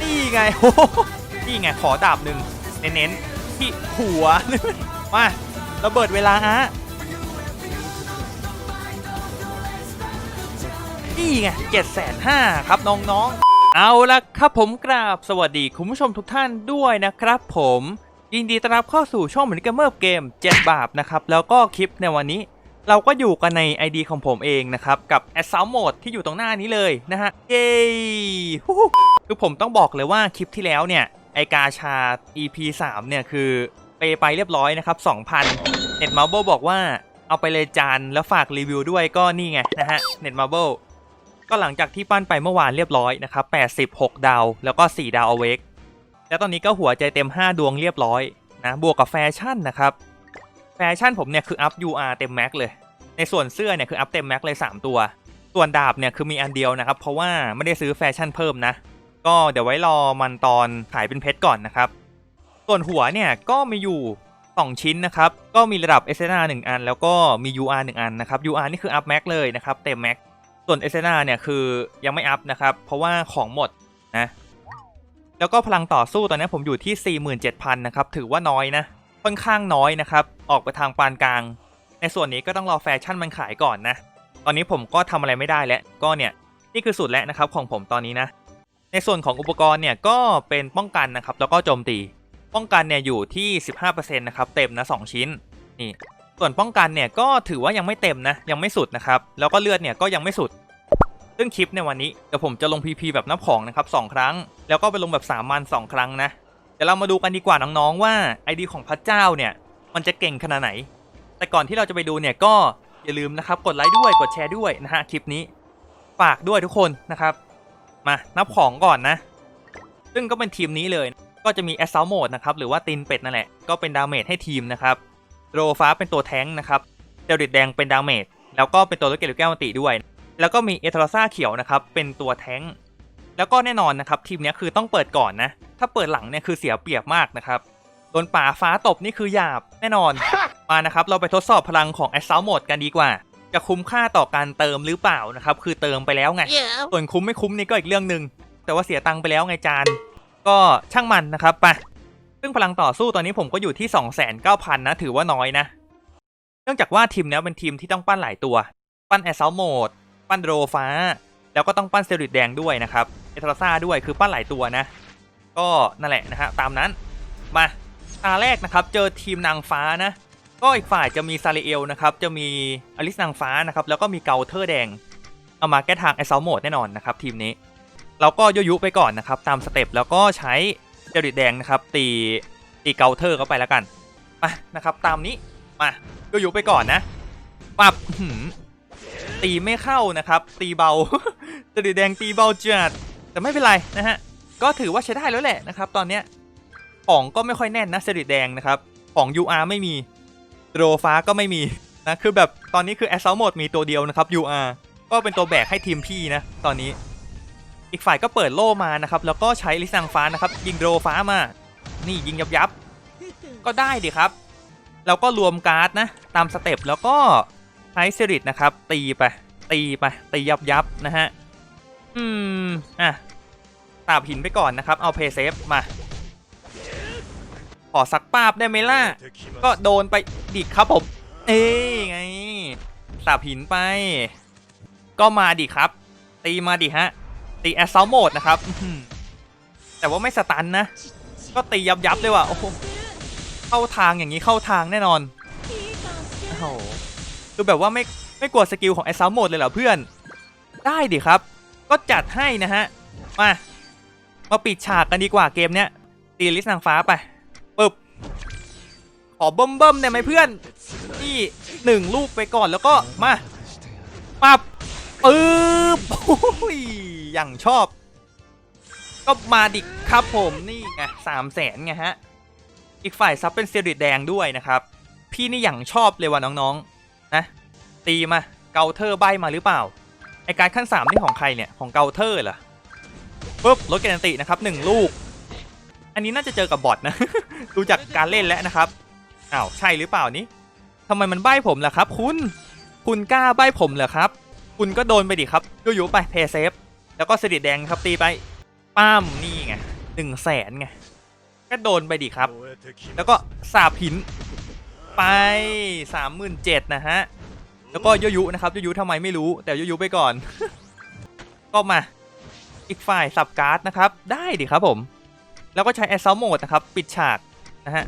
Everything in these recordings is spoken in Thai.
นี่ไงโอ้โหนี่ไงขอดาบหนึ่งเน้นๆที่หัว มาระเบิดเวลาฮะนี่ไงเจ็ดแสนห้าครับน้องๆ เอาละครับผมกราบสวัสดีคุณผู้ชมทุกท่านด้วยนะครับผม ยินดีต้อนรับเข้าสู่ช่องเหมือนกันเมื่อเกม 7 บาปนะครับ แล้วก็คลิปในวันนี้ เราก็อยู่กันใน ID ของผมเองนะครับ กับ a s s a u l t Mode ที่อยู่ตรงหน้านี้เลยนะฮะ เย้คือผมต้องบอกเลยว่าคลิปที่แล้วเนี่ย ไอกาชา EP 3 เนี่ย คือไปไปเรียบร้อยนะครับ 2,000เน็ตมาร์เบบอกว่าเอาไปเลยจานแล้วฝากรีวิวด้วยก็นี่ไงนะฮะเน็ตมาร์เบก็หลังจากที่ปั้นไปเมื่อวานเรียบร้อยนะครับ 86 ดาว แล้วก็ 4 ดาวเอเวกแล้วตอนนี้ก็หัวใจเต็ม 5 ดวงเรียบร้อยนะบวกกับแฟชั่นนะครับ แฟชั่นผมเนี่ยคืออัพ UR เต็มแม็กเลย ในส่วนเสื้อเนี่ยคืออัพเต็มแม็กเลย 3 ตัว ส่วนดาบเนี่ยคือมีอันเดียวนะครับ เพราะว่าไม่ได้ซื้อแฟชั่นเพิ่มนะ ก็เดี๋ยวไว้รอมันตอนขายเป็นเพชรก่อนนะครับ ส่วนหัวเนี่ยก็มีอยู่ 2 ชิ้นนะครับ ก็มีระดับ s n r 1 อัน แล้วก็มี UR 1 อันนะครับ UR นี่คืออัพแม็กเลยนะครับเต็มแม็ก ส่วน s n r เนี่ยคือยังไม่อัพนะครับ เพราะว่าของหมดนะ แล้วก็พลังต่อสู้ตอนนี้ผมอยู่ที่ 47,000 นะครับ ถือว่าน้อยนะ ค่อนข้างน้อยนะครับ ออกไปทางปานกลาง ในส่วนนี้ก็ต้องรอแฟชั่นมันขายก่อนนะ ตอนนี้ผมก็ทำอะไรไม่ได้แล้ว ก็เนี่ยนี่คือสุดแล้วนะครับของผมตอนนี้นะ ในส่วนของอุปกรณ์เนี่ยก็เป็นป้องกันนะครับ แล้วก็โจมตี ป้องกันเนี่ยอยู่ที่ 15%นะครับเต็มนะ2ชิ้น นี่ ส่วนป้องกันเนี่ยก็ถือว่ายังไม่เต็มนะ ยังไม่สุดนะครับ แล้วก็เลือดเนี่ยก็ยังไม่สุดซึ่งคลิปในวันนี้เดี๋ยวผมจะลง PP แบบนับของนะครับสองครั้ง แล้วก็ไปลงแบบสามัญสองครั้งนะ ดี๋ยวเรามาดูกันดีกว่าน้องๆว่า ID ของพระเจ้าเนี่ยมันจะเก่งขนาดไหน แต่ก่อนที่เราจะไปดูเนี่ยก็อย่าลืมนะครับกดไลค์ด้วยกดแชร์ด้วยนะฮะคลิปนี้ฝากด้วยทุกคนนะครับ มานับของก่อนนะ ซึ่งก็เป็นทีมนี้เลย ก็จะมี a s s a u l t Mode นะครับหรือว่าตินเป็ดนั่นแหละก็เป็นดาเมจให้ทีมนะครับโรฟ้าเป็นตัวแท้งนะครับเดลิดแดงเป็นดาเมจแล้วก็เป็นตัวลูกเกดลูกแก้วมันติด้วย แล้วก็มีเอทราซ่าเขียวนะครับเป็นตัวแท้ง แล้วก็แน่นอนนะครับทีมเนี้ยคือต้องเปิดก่อนนะ ถ้าเปิดหลังเนี่ยคือเสียเปรียบมากนะครับโดนป่าฟ้าตบนี่คือหยาบแน่นอน มานะครับเราไปทดสอบพลังของ a s s a u l t Mode กันดีกว่า จะคุ้มค่าต่อการเติมหรือเปล่านะครับคือเติมไปแล้วไงส่วนคุ้มไม่คุ้มนี่ก็อีกเรื่องหนึ่งแต่ว่าเสียตังค์ไปแล้วไงจาน ก็ช่างมันนะครับไปซึ่งพลังต่อสู้ตอนนี้ผมก็อยู่ที่ 29,000นะถือว่าน้อยนะ เนื่องจากว่าทีมเนี้ยเป็นทีมที่ต้องปั้นหลายตัว ปั้น a s s a u l t Mode ปั้นโรฟ้า แล้วก็ต้องปั้นเซริดแดงด้วยนะครับ เอทราซ่าด้วยคือปั้นหลายตัวนะ ก็นั่นแหละนะฮะตามนั้นมาตาแรกนะครับเจอทีมนางฟ้านะ ก็อีกฝ่ายจะมีซาริเอลนะครับจะมีอลิสนางฟ้านะครับแล้วก็มีเกาเทอร์แดง เอามาแก้ทางไอซอลโหมดแน่นอนนะครับทีมนี้เราก็ยุยุไปก่อนนะครับตามสเต็ปแล้วก็ใช้เจริดแดงนะครับตีตีเกาเทอร์เข้าไปแล้วกันมานะครับตามนี้มายุยุไปก่อนนะปับตีไม่เข้านะครับ ตีเบาเจริดแดงตีเบาจัด แต่ไม่เป็นไรนะฮะ ก็ถือว่าใช้ได้แล้วแหละนะครับ ตอนเนี้ยของก็ไม่ค่อยแน่นนะเซริดแดงนะครับ ของ UR ไม่มีโรฟ้าก็ไม่มีนะคือแบบตอนนี้คือ a s s a u l t Mode มีตัวเดียวนะครับ UR ก็เป็นตัวแบกให้ทีมพี่นะ ตอนนี้อีกฝ่ายก็เปิดโล่มานะครับ แล้วก็ใช้ลิซังฟ้านะครับ ยิงโรฟ้ามา นี่ยิงยับยับก็ได้ดิครับ แล้วก็รวมการ์ดนะ ตามสเต็ปแล้วก็ใช้เซริตนะครับ ตีไป ตีไป ตียับยับนะฮะ อืม อะตาบหินไปก่อนนะครับ เอาเพย์เซฟมา ขอสักปาบได้ไหมล่ะ ก็โดนไปดิครับผม เอ้ยไงสาบหินไป ก็มาดิครับ ตีมาดิฮะ ตีแอสซลโหมดนะครับ แต่ว่าไม่สตันนะ ก็ตียับยับเลยว่ะ โอ้โห เข้าทางอย่างนี้เข้าทางแน่นอนโอ้โหคือแบบว่าไม่ไม่กลัวสกิลของแอสซลโหมดเลยเหรอเพื่อน ได้ดิครับ ก็จัดให้นะฮะ มา มาปิดฉากกันดีกว่าเกมเนี้ยตีลิสนางฟ้าไปปึ๊บ ขอเบิ่มเบิ่มๆได้ไหมเพื่อน นี่หนึ่งลูกไปก่อนแล้วก็มาปับปึ๊บอยอย่างชอบ ก็มาดิครับผมนี่ไงสามแสนไงฮะ อีกฝ่ายซับเป็นเซริดแดงด้วยนะครับ พี่นี่อย่างชอบเลยว่ะน้องๆนะตีมาเกาเทอใบมาหรือเปล่า ไอการขั้นสามนี่ของใครเนี่ย ของเกาเทอร์เหรอปึ๊บรถแกนตินะครับหนึ่งลูก อันนี้น่าจะเจอกับบอทนะ ดูจากการเล่นแล้วนะครับอ้าวใช่หรือเปล่านี้ทำไมมันใบ้ผมล่ะครับ คุณ คุณกล้าใบ้ผมเหรอครับ คุณก็โดนไปดิครับยุยุๆไปเพย์เซฟแล้วก็สดิดแดงครับตีไปป้ามนี่ไงหนึ่งแสนไงก็โดนไปดิครับ แล้วก็สาบหินไปสามหมื่นเจ็ดนะฮะ แล้วก็ยยุนะครับยยุทำไมไม่รู้แต่ยยุไปก่อน ก็มา อีกฝ่ายสับการ์ดนะครับ ได้ดิครับผม แล้วก็ใช้แอสซ l ลโหมดนะครับ ปิดฉากนะฮะ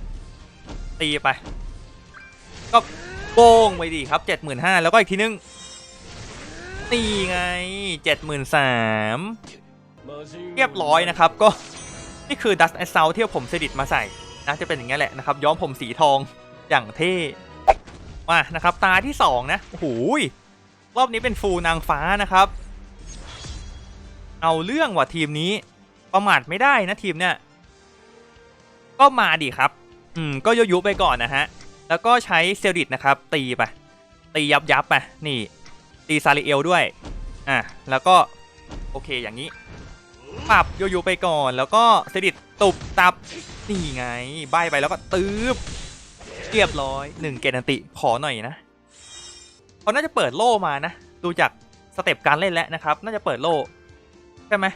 ตีไป ก็โป้งไปดิครับ75,000แล้วก็อีกทีนึงตีไง73,000เรียบร้อยนะครับก็นี่คือ Dust a s s a u l t ที่ผมเซดิตมาใส่นะจะเป็นอย่างนี้ยแหละนะครับ ย้อมผมสีทองอย่างเท่ มานะครับตาที่2นะโอ้โหรอบนี้เป็นฟูนางฟ้านะครับ เอาเรื่องว่ะทีมนี้ประมาทไม่ได้นะทีมเนี่ยก็มาดิครับ อืมก็ยุยุไปก่อนนะฮะแล้วก็ใช้เซลดิตนะครับ ตีไปตียับยับไปนี่ ตีซาริเอลด้วยอะแล้วก็โอเคอย่างนี้ปรับโยโย่ไปก่อน แล้วก็เซดิตตุบตับนี่ไงใบไปแล้วก็ตืบ เรียบร้อยหนึ่งเกณฑ์อันติขอหน่อยนะเขาน่าจะเปิดโล่มานะ ดูจากสเต็ปการเล่นแล้วนะครับ น่าจะเปิดโล่ใช่ไหม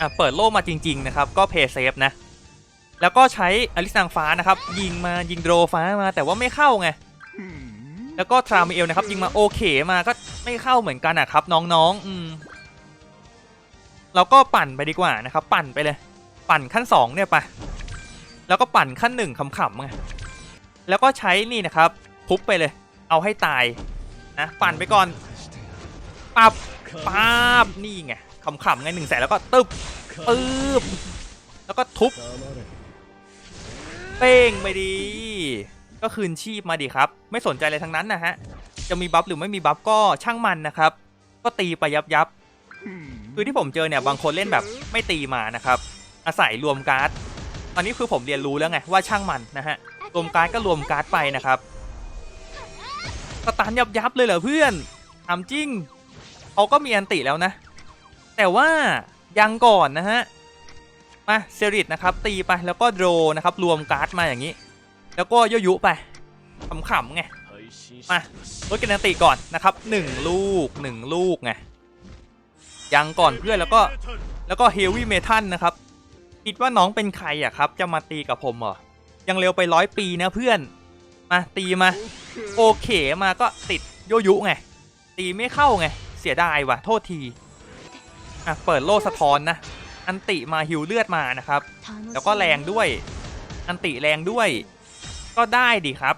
อะเปิดโล่มาจริง ๆ นะครับ ก็เพย์เซฟนะ แล้วก็ใช้อลิสนางฟ้านะครับ ยิงมายิงโดรฟ้ามาแต่ว่าไม่เข้าไงแล้วก็ทรามิเอลนะครับ ยิงมาโอเคมาก็ไม่เข้าเหมือนกันอะครับ น้องๆอืมเราก็ปั่นไปดีกว่านะครับ ปั่นไปเลย ปั่นขั้น2เนี่ยไปแล้วก็ปั่นขั้น1ขำๆไง แล้วก็ใช้นี่นะครับทุบไปเลย เอาให้ตายนะปั่นไปก่อนปับป๊าบนี่ไงขำๆไงหนึ่งแสนแล้วก็ตึบปึ๊บแล้วก็ทุบเป้งไปดี ก็คืนชีพมาดิครับ ไม่สนใจอะไรทั้งนั้นนะฮะ จะมีบัฟหรือไม่มีบัฟก็ช่างมันนะครับ ก็ตีไปยับยับคือที่ผมเจอเนี่ยบางคนเล่นแบบไม่ตีมานะครับ อาศัยรวมการ์ด ตอนนี้คือผมเรียนรู้แล้วไงว่าช่างมันนะฮะ รวมการ์ดก็รวมการ์ดไปนะครับสตาร์ยับยับเลยเหรอเพื่อนถามจริงเขาก็มีอันติแล้วนะ แต่ว่ายังก่อนนะฮะ มาเซริตนะครับ ตีไปแล้วก็โดนะครับ รวมการ์ดมาอย่างนี้ แล้วก็โยยุไปขำๆไง มาลดกันอันติก่อนนะครับหนึ่งลูกหนึ่งลูกไง ยังก่อนเพื่อนแล้วก็แล้วก็เฮฟวี่เมทัลนะครับ คิดว่าน้องเป็นใครอะครับ จะมาตีกับผมเหรอ ยังเร็วไปร้อยปีนะเพื่อน มาตีมา โอเคมาก็ติดโยยุไง ตีไม่เข้าไง เสียดายว่ะ โทษที อะ เปิดโล่สะท้อนนะ อันติมาฮิวเลือดมานะครับ แล้วก็แรงด้วย อันติแรงด้วย ก็ได้ดีครับ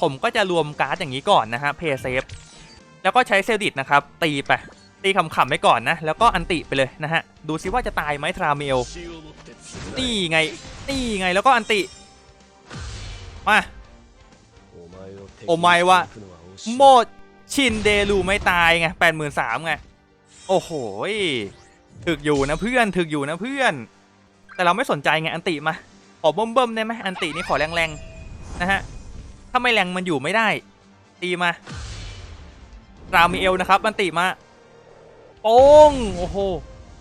ผมก็จะรวมการ์ดอย่างนี้ก่อนนะฮะ เพย์เซฟ แล้วก็ใช้เซลดิตนะครับ ตีไป ตีขำๆไปก่อนนะ แล้วก็อันติไปเลยนะฮะ ดูซิว่าจะตายไหมทราเมล นี่ไง นี่ไง แล้วก็อันติาโอไมวะโมดชินเดลูไม่ตายไงแปดหมื่นสามไง โอ้โหถึกอยู่นะเพื่อนถึกอยู่นะเพื่อน แต่เราไม่สนใจไงอันติมาขอเบิ่มๆได้ไหมอันตินี่ขอแรงๆนะฮะถ้าไม่แรงมันอยู่ไม่ได้ ตีมารามีเอลนะครับอันติมาโป้งโอ้โห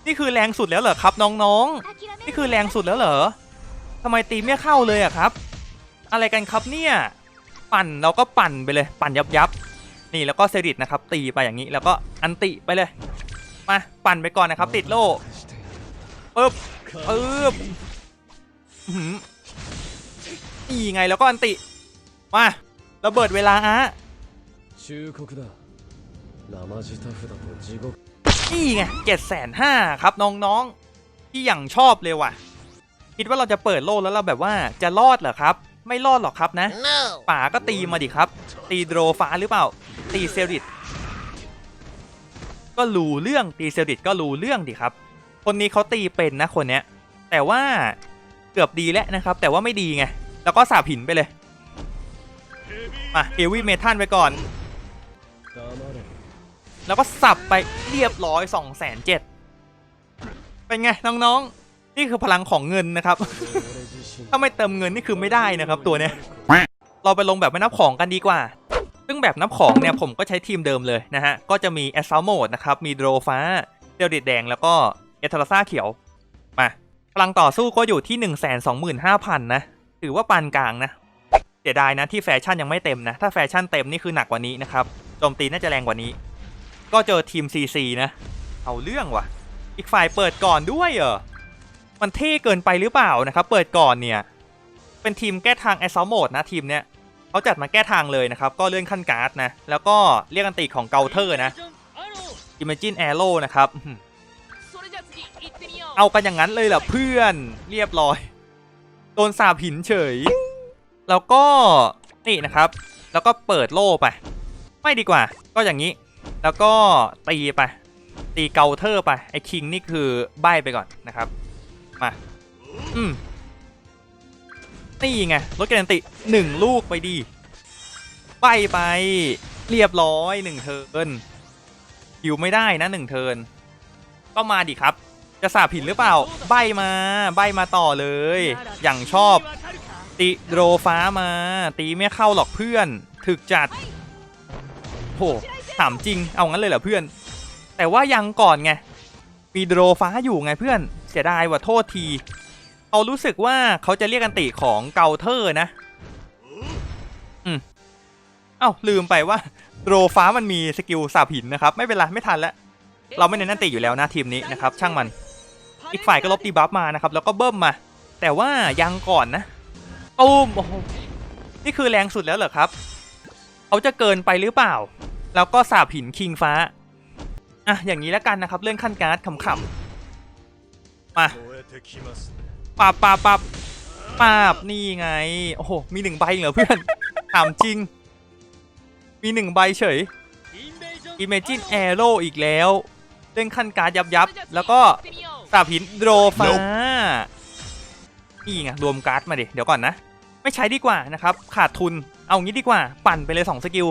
นี่คือแรงสุดแล้วเหรอครับน้องๆ นี่คือแรงสุดแล้วเหรอทำไมตีไม่เข้าเลยอะครับ อะไรกันครับเนี่ยปั่นเราก็ปั่นไปเลยปั่นยับยับนี่แล้วก็เซริตนะครับตีไปอย่างนี้แล้วก็อันติไปเลยมาปั่นไปก่อนนะครับ ติดโล่ปึ๊บปึ๊บนี่ไงแล้วก็อันติมาระเบิดเวลาฮะนี่ไงเจ็ดแสนห้าครับน้องๆที่อย่างชอบเลยว่ะ คิดว่าเราจะเปิดโลกแล้วเราแบบว่าจะรอดเหรอครับ ไม่รอดหรอกครับนะ no. ป่าก็ตีมาดิครับ ตีโดรฟ้าหรือเปล่า ตีเซริตก็รู้เรื่องตีเซริตก็รู้เรื่องดิครับ คนนี้เขาตีเป็นนะคนเนี้ย แต่ว่าเกือบดีแล้วนะครับ แต่ว่าไม่ดีไง แล้วก็สาบหินไปเลย มาเอวี่เมทันไปก่อน แล้วก็สับไปเรียบร้อยสองแสนเจ็ดเป็นไงน้องๆ นี่คือพลังของเงินนะครับ ถ้าไม่เติมเงินนี่คือไม่ได้นะครับตัวเนี้ย เราไปลงแบบไม่นับของกันดีกว่า ซึ่งแบบนับของเนี่ยผมก็ใช้ทีมเดิมเลยนะฮะ ก็จะมี a s s a u l t Mode นะครับ มีโดรฟ้า เดลดิดแดง แล้วก็เอทาราซ่าเขียว มา พลังต่อสู้ก็อยู่ที่ 1 2 5 0 0 0 นะ ถือว่าปานกลางนะ เสียดายนะที่แฟชั่นยังไม่เต็มนะ ถ้าแฟชั่นเต็มนี่คือหนักกว่านี้นะครับ โจมตีน่าจะแรงกว่านี้ ก็เจอทีม CC นะ เอาเรื่องว่ะ อีกฝ่ายเปิดก่อนด้วยเหรอ มันเท่เกินไปหรือเปล่านะครับ เปิดก่อนเนี่ย เป็นทีมแก้ทางแอสซอลโหมดนะทีมเนี้ยเขาจัดมาแก้ทางเลยนะครับ ก็เลื่อนขั้นการ์ดนะ แล้วก็เรียกอันติของเกาเทอร์นะอิมเมจินแอโร่นะครับ เอากันอย่างนั้นเลยเหรอเพื่อนเรียบร้อย โดนสาบหินเฉย แล้วก็นี่นะครับ แล้วก็เปิดโล่ไป ไม่ดีกว่า ก็อย่างนี้ แล้วก็ตีไป ตีเกาเทอร์ไป ไอ้คิงนี่คือใบไปก่อนนะครับ มา อืม นี่ไงรถแกนติหนึ่งลูกไปดีใบไป เรียบร้อยหนึ่งเทิร์นหิวไม่ได้นะหนึ่งเทิร์นก็มาดิครับ จะสาบผิดหรือเปล่า ใบมา ใบมาต่อเลย อย่างชอบตีโดรฟ้ามา ตีไม่เข้าหรอกเพื่อน ถึกจัดโหถามจริง เอางั้นเลยเหรอเพื่อน แต่ว่ายังก่อนไง มีโดรฟ้าอยู่ไงเพื่อน เสียดายว่าโทษทีเขารู้สึกว่าเขาจะเรียกกันติของเกาเทอร์นะ อืมเอ้าลืมไปว่าโดรฟ้ามันมีสกิลสาบหินนะครับ ไม่เป็นไรไม่ทันแล้ว เราไม่เน้นนันติอยู่แล้วนะทีมนี้นะครับ ช่างมัน อีกฝ่ายก็ลบดีบัฟมานะครับ แล้วก็เบิ้มมา แต่ว่ายังก่อนนะตูมโอ้โหนี่คือแรงสุดแล้วเหรอครับเขาจะเกินไปหรือเปล่า แล้วก็สาบหินคิงฟ้าอะอย่างนี้แล้วกันนะครับ เรื่องขั้นการ์ดขำๆ มาปับปับปับปับนี่ไง โอ้โห มีหนึ่งใบเหรอเพื่อน ถามจริง มีหนึ่งใบเฉย Imagine Arrow อีกแล้วเล่นขั้นการยับยับ แล้วก็สาบหินโดฟ้า นี่ไง รวมการ์ดมาดิ เดี๋ยวก่อนนะ ไม่ใช้ดีกว่านะครับ ขาดทุน เอางี้ดีกว่า ปั่นไปเลย 2 สกิล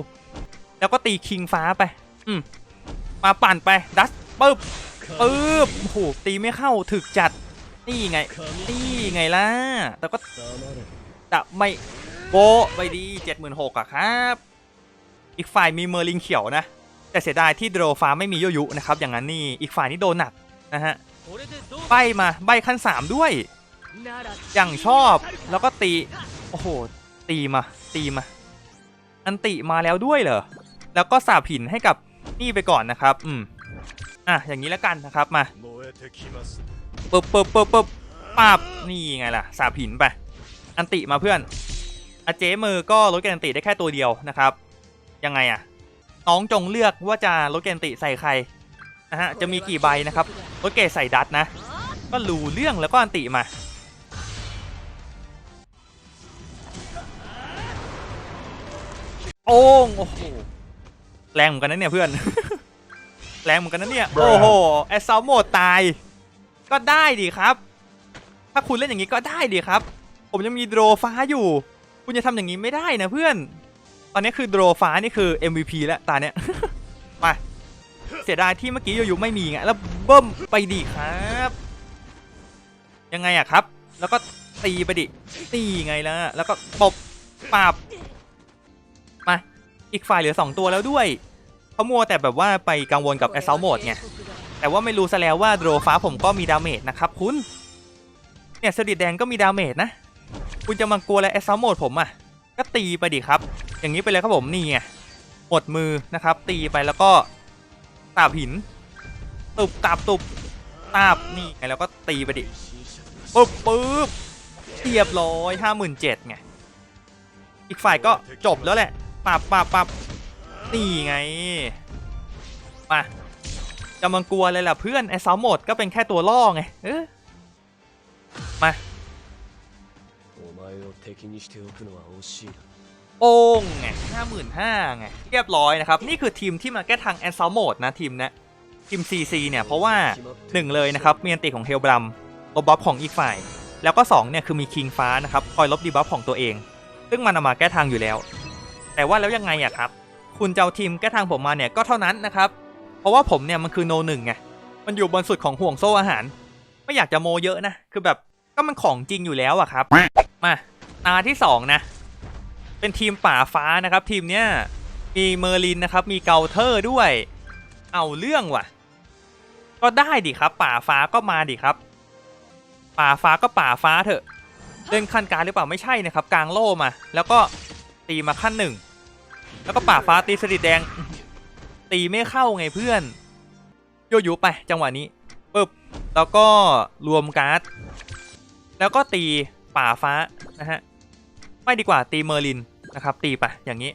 แล้วก็ตีคิงฟ้าไป อืม มาปั่นไป ดัสปึ๊บ ปึ๊บโหตีไม่เข้าถึกจัด นี่ไง นี่ไงล่ะ แต่ก็จะไม่โบไปดีเจ็ดหมื่นหกอะครับ อีกฝ่ายมีเมอร์ลิงเขียวนะ แต่เสียดายที่โดรฟ้าไม่มีโยยุนะครับ อย่างนั้นนี่ อีกฝ่ายนี้โดนหนักนะฮะ ใบมา ใบขั้นสามด้วย อย่างชอบ แล้วก็ตี โอ้โห ตีมา ตีมา อันติมาแล้วด้วยเหรอ แล้วก็สาบหินให้กับนี่ไปก่อนนะครับ อืม อะอย่างนี้แล้วกันนะครับมาปึ๊บปึ๊บปึ๊บปึ๊บปับนี่ไงล่ะสาผินไปอันติมาเพื่อนอาเจมือก็ลดกนติได้แค่ตัวเดียวนะครับ ยังไงอะน้องจงเลือกว่าจะลดกนติใส่ใครนะฮะจะมีกี่ใบนะครับลดเกใส่ดัตนะ ก็รู้เรื่องแล้วก็อันติมาโอ้งโอ้โหแรงเหมือนกันนะเนี่ยเพื่อน แรงเหมือนกันนะเนี่ย โอ้โหแอสซาวโหมดตาย ก็ได้ดีครับ ถ้าคุณเล่นอย่างนี้ก็ได้ดีครับ ผมยังมีโดรฟ้าอยู่ คุณจะทำอย่างนี้ไม่ได้นะเพื่อน ตอนนี้คือโดรฟ้านี่คือ MVP แล้วตาเนี้ยไปเสียดายที่เมื่อกี้อยู่ๆไม่มีไงแล้วเบิ้มไปดีครับ ยังไงอะครับ แล้วก็ตีไปดิตีไงล่ะแล้วก็ตบปาบมาอีกฝ่ายเหลือ2ตัวแล้วด้วย ขามัวแต่แบบว่าไปกังวลกับแอสซัลโหมดไงแต่ว่าไม่รู้ซะแล้วว่าโดรฟ้าผมก็มีดาเมจนะครับคุณ เนี่ยสดิดแดงก็มีดาเมจนะ คุณจะมากลัวอะไรแอสซัลโหมดผมอะ ก็ตีไปดิครับ อย่างนี้ไปเลยครับผมนี่ไงหมดมือนะครับ ตีไปแล้วก็ตาบหิน ตุบตาบตุบตาบนี่ไงแล้วก็ตีไปดิปุ๊บปุ๊บเรียบร้อยห้าหมื่นเจ็ดไงอีกฝ่ายก็จบแล้วแหละปับปับปับ นี่ไง มาจะมังกลัวเลยล่ะเพื่อน ไอ้สาวหมดก็เป็นแค่ตัวล่อไง เออมาโอ้งไงห้าหมื่นห้าไง เรียบร้อยนะครับ นี่คือทีมที่มาแก้ทางแอนซาวโหมดนะทีมเนะทีม CC เนี่ย เพราะว่าหนึ่งเลยนะครับ มีอันติของเฮลบรัมลบบัฟของอีกฝ่าย แล้วก็2เนี่ยคือมีคิงฟ้านะครับ คอยลบดีบัฟของตัวเอง ซึ่งมันมาแก้ทางอยู่แล้ว แต่ว่าแล้วยังไงอะครับ คุณเจะเอาทีมแก้ทางผมมาเนี่ยก็เท่านั้นนะครับ เพราะว่าผมเนี่ยมันคือโนหนึ่งไง มันอยู่บนสุดของห่วงโซ่อาหาร ไม่อยากจะโมเยอะนะ คือแบบก็มันของจริงอยู่แล้วอะครับ มาตาที่2นะ เป็นทีมป่าฟ้านะครับ ทีมเนี้ยมีเมอร์ลินนะครับ มีเกาเทอร์ด้วย เอาเรื่องว่ะ ก็ได้ดิครับ ป่าฟ้าก็มาดิครับ ป่าฟ้าก็ป่าฟ้าเถอะ เล่นขั้นกลารหรือเปล่าไม่ใช่นะครับ กลางโล่มา แล้วก็ตีมาขั้นหนึ่ง แล้วก็ป่าฟ้าตีสลิดแดง ตีไม่เข้าไงเพื่อน โยยุไปจังหวะนี้ปึ๊บแล้วก็รวมการ์ด แล้วก็ตีป่าฟ้านะฮะ ไม่ดีกว่าตีเมอร์ลินนะครับ ตีไปอย่างนี้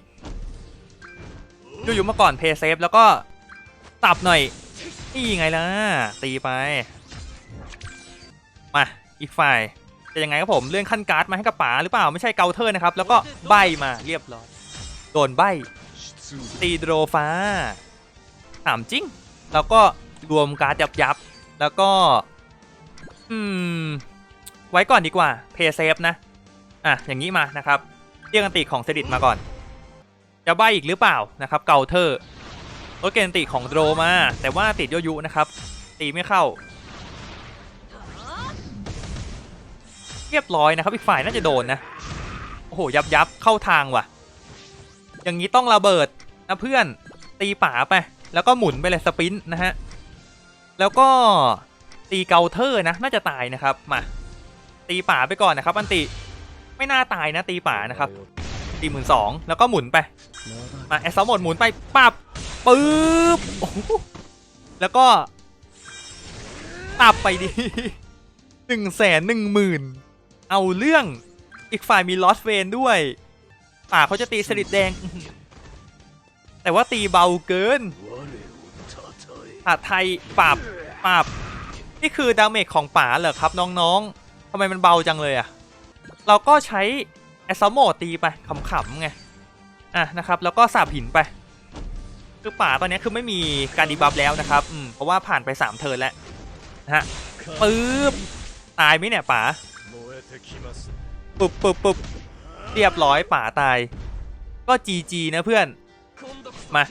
อยู่มาก่อนเพย์เซฟแล้วก็ตับหน่อยนี่ไงล่ะ ตีไป มาอีกฝ่ายจะยังไงครับผมเลื่อนขั้นการ์ดมาให้กับป๋าหรือเปล่าไม่ใช่เกาเทอร์นะครับ แล้วก็ใบมาเรียบร้อย โดนใบตีโดรฟ้าถามจริง แล้วก็รวมการ์ดยับยับ แล้วก็ อืม ไว้ก่อนดีกว่า เพย์เซฟนะ อะ อย่างนี้มานะครับ เรียกกันติของเซดิตมาก่อน จะใบอีกหรือเปล่านะครับ เกาเทอร์รถเกนติของโดรมา แต่ว่าติดโยยุนะครับ ตีไม่เข้า เรียบร้อยนะครับ อีกฝ่ายน่าจะโดนนะ โอ้โห ยับยับเข้าทางว่ะ อย่างนี้ต้องระเบิดนะเพื่อนตีป่าไป แล้วก็หมุนไปเลยสปรินต์นะฮะ แล้วก็ตีเกาเทอร์นะ น่าจะตายนะครับมาตีป่าไปก่อนนะครับ อันติไม่น่าตายนะตีป่านะครับตีหมื่นสองแล้วก็หมุนไปมาแอสซอลหมดหมุนไปปับปึ๊บแล้วก็ตับไปดีหนึ่งแสนหนึ่งหมื่นเอาเรื่องอีกฝ่ายมีลอสเวนด้วย่าเขาจะตีสลิดแดง แต่ว่าตีเบาเกินป่าไทยปราบปราบนี่คือดาเมจของป่าเหรอครับน้องๆทำไมมันเบาจังเลยอะเราก็ใช้แอสซอมโมตีไปขำๆไงอะนะครับ แล้วก็สาบหินไปคือป่าตอนนี้คือไม่มีการดีบัฟแล้วนะครับอืมเพราะว่าผ่านไป 3 เทิร์นแล้วนะฮะปึ๊บตายไหมเนี่ยป่าปึ๊บปึ๊บปึ๊บ เรียบร้อยป่าตาย ก็จีจีนะเพื่อน มา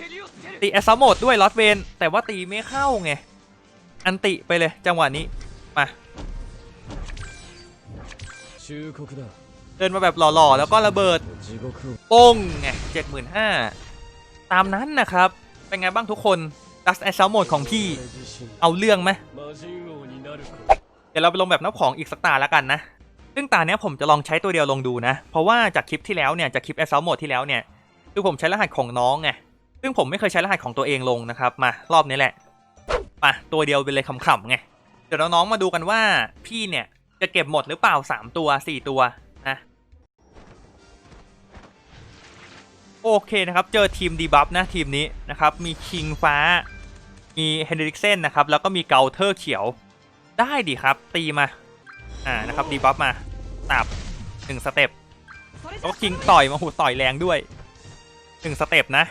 ตีแอสซัมโมดด้วยลอตเวนแต่ว่าตีไม่เข้าไง อันติไปเลยจังหวะนี้ มาเดินมาแบบหล่อๆ แล้วก็ระเบิดป้งไงเจ็ดหมื่นห้าตามนั้นนะครับ เป็นไงบ้างทุกคนดัสแอสซัมโมดของพี่ เอาเรื่องไหมเดี๋ยวเราไปลงแบบนับของอีกสักตาแล้วกันนะ ซึ่งตาเนี้ยผมจะลองใช้ตัวเดียวลงดูนะ เพราะว่าจากคลิปที่แล้วเนี่ยจากคลิป Assault Mode ที่แล้วเนี่ยคือผมใช้รหัสของน้องไงซึ่งผมไม่เคยใช้รหัสของตัวเองลงนะครับมารอบนี้แหละมาตัวเดียวไปเลยขำๆไงเดี๋ยวน้องๆมาดูกันว่าพี่เนี่ยจะเก็บหมดหรือเปล่า 3 ตัว 4 ตัวนะโอเคนะครับ เจอทีมดีบัฟนะทีมนี้นะครับ มีคิงฟ้า มีเฮนริกเซนนะครับ แล้วก็มีเกาเทอร์เขียว ได้ดิครับ ตีมา อ่านะครับดีบัฟมาตับหนึ่งสเต็ปแล้วก็คิงต่อยมาหูต่อยแรงด้วยหนึ่งสเต็ปนะ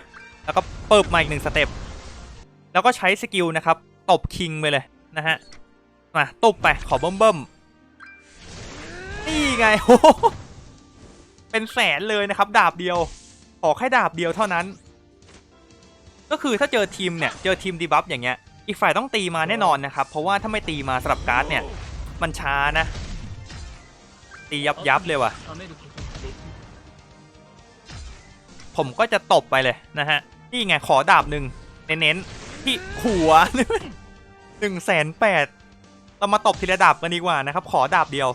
แล้วก็เปิบมาอีกหนึ่งสเต็ปแล้วก็ใช้สกิลนะครับตบคิงไปเลยนะฮะมาตบไปขอเบิ่มเบิ่มนี่ไงโอ้เป็นแสนเลยนะครับ ดาบเดียว ขอแค่ดาบเดียวเท่านั้น ก็คือถ้าเจอทีมเนี่ย เจอทีมดีบัฟอย่างเงี้ย อีกฝ่ายต้องตีมาแน่นอนนะครับ เพราะว่าถ้าไม่ตีมาสลับการ์ดเนี่ย มันช้านะ ตียับยับเลยว่ะ ผมก็จะตบไปเลยนะฮะ นี่ไงขอดาบหนึ่งเน้นๆที่หัวหนึ่งแสนแปดเรามาตบทีละดาบกันดีกว่านะครับ ขอดาบเดียว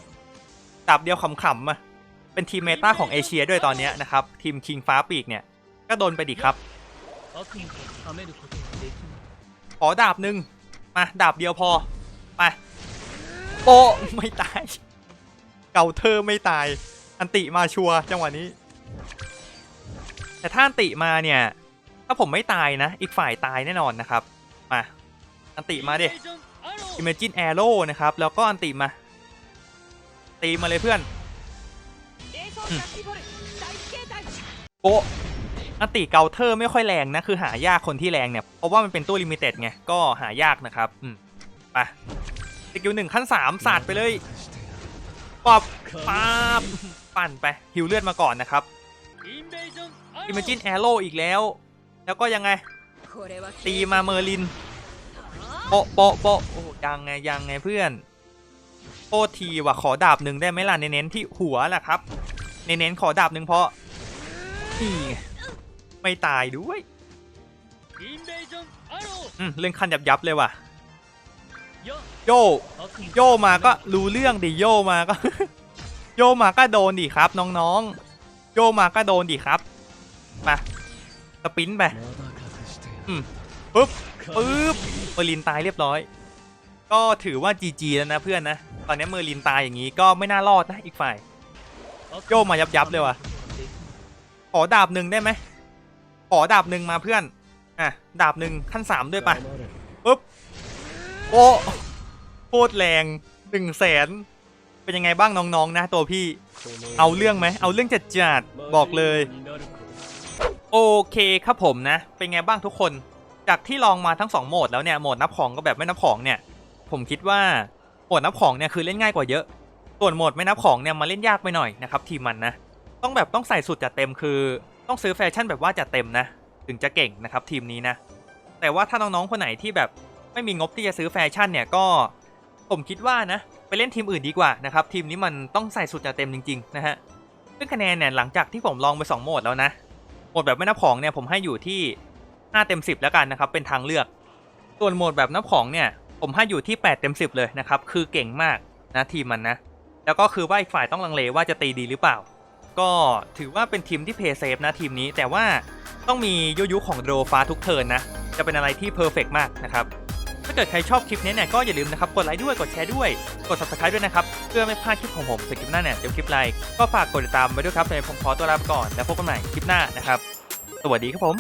ดาบเดียวขำๆอะเป็นทีมเมตาของเอเชียด้วยตอนนี้นะครับ ทีมคิงฟ้าปีกเนี่ย ก็โดนไปดิครับ ขอดาบหนึ่งมาดาบเดียวพอ ไปโปไม่ตาย เกาเธอไม่ตาย อันติมาชัวจังหวะนี้ แต่ถ้าอันติมาเนี่ย ถ้าผมไม่ตายนะ อีกฝ่ายตายแน่นอนนะครับ มาอันติมาเด็อิมเมจินแอโร่นะครับ แล้วก็อันติมา ตีมาเลยเพื่อนโปอันติเกาเธอไม่ค่อยแรงนะ คือหายากคนที่แรงเนี่ย เพราะว่ามันเป็นตู้ลิมิเต็ดไง ก็หายากนะครับ อืมไปสกิลหนึ่งขั้นสามสาดไปเลย ปอบป๊าบปั่นไปหิวเลือดมาก่อนนะครับอิมเมจินแอโร่อีกแล้ว แล้วก็ยังไง ตีมาเมอร์ลินโปะโปะโปะโอ้ยังไงยังไงเพื่อนโทษทีว่ะขอดาบหนึ่งได้ไหมล่ะเน้นที่หัวแหละครับเน้นขอดาบหนึ่งเพราะี่ไม่ตายด้วยอืมเล่นคันยับยับเลยว่ะ โยโยมาก็รู้เรื่องดิโยมาก็ โยมาก็โดนดิครับ น้องๆ โยมาก็โดนดิครับมาสปินไปอืมปึ๊บปึ๊บเมอร์ลินตายเรียบร้อย ก็ถือว่า GG แล้วนะเพื่อนนะ ตอนนี้เมอร์ลินตายอย่างนี้ก็ไม่น่ารอดนะอีกฝ่าย โยมายับยับเลยว่ะ ขอดาบหนึ่งได้ไหมขอดาบหนึ่งมาเพื่อน อะ ดาบหนึ่งขั้นสามด้วยปะปึ๊บโอ้ โคตรแรงหนึ่งแสนเป็นยังไงบ้างน้องๆนะตัวพี่ เอาเรื่องไหมเอาเรื่องจัดจัดบอกเลย โอเคครับผมนะ เป็นไงบ้างทุกคน จากที่ลองมาทั้ง 2 โหมดแล้วเนี่ยโหมดนับของก็แบบไม่นับของเนี่ย ผมคิดว่าโหมดนับของเนี่ยคือเล่นง่ายกว่าเยอะ ส่วนโหมดไม่นับของเนี่ยมาเล่นยากไปหน่อยนะครับทีมมันนะ ต้องแบบต้องใส่สุดจัดเต็มคือ ต้องซื้อแฟชั่นแบบว่าจัดเต็มนะ ถึงจะเก่งนะครับทีมนี้นะ แต่ว่าถ้าน้องๆคนไหนที่แบบไม่มีงบที่จะซื้อแฟชั่นเนี่ยก็ ผมคิดว่านะ ไปเล่นทีมอื่นดีกว่านะครับ ทีมนี้มันต้องใส่สุดจัดเต็มจริงๆนะฮะซึ่งคะแนนเนี่ยหลังจากที่ผมลองไปสองโหมดแล้วนะโหมดแบบไม่นับของเนี่ยผมให้อยู่ที่ 5 เต็ม 10 แล้วกันนะครับ เป็นทางเลือก ส่วนโหมดแบบนับของเนี่ย ผมให้อยู่ที่ 8 เต็ม 10 เลยนะครับ คือเก่งมากนะทีมมันนะ แล้วก็คือว่าอีกฝ่ายต้องลังเลว่าจะตีดีหรือเปล่า ก็ถือว่าเป็นทีมที่เพย์เซฟนะทีมนี้ แต่ว่าต้องมียุยุของโดรฟ้าทุกเทิร์นนะ จะเป็นอะไรที่เพอร์เฟกมากนะครับ ถ้าเกิดใครชอบคลิปนี้เนี่ยก็อย่าลืมนะครับกดไลค์ด้วยกดแชร์ด้วยกด subscribe ด้วยนะครับเพื่อไม่พลาดคลิปของผมส่วนคลิปหน้าเนี่ยเดี๋ยวคลิปไลค์ก็ฝากกดติดตามไว้ด้วยครับในผมขอตัวลาไปก่อนแล้วพบกันใหม่คลิปหน้านะครับ สวัสดีครับผม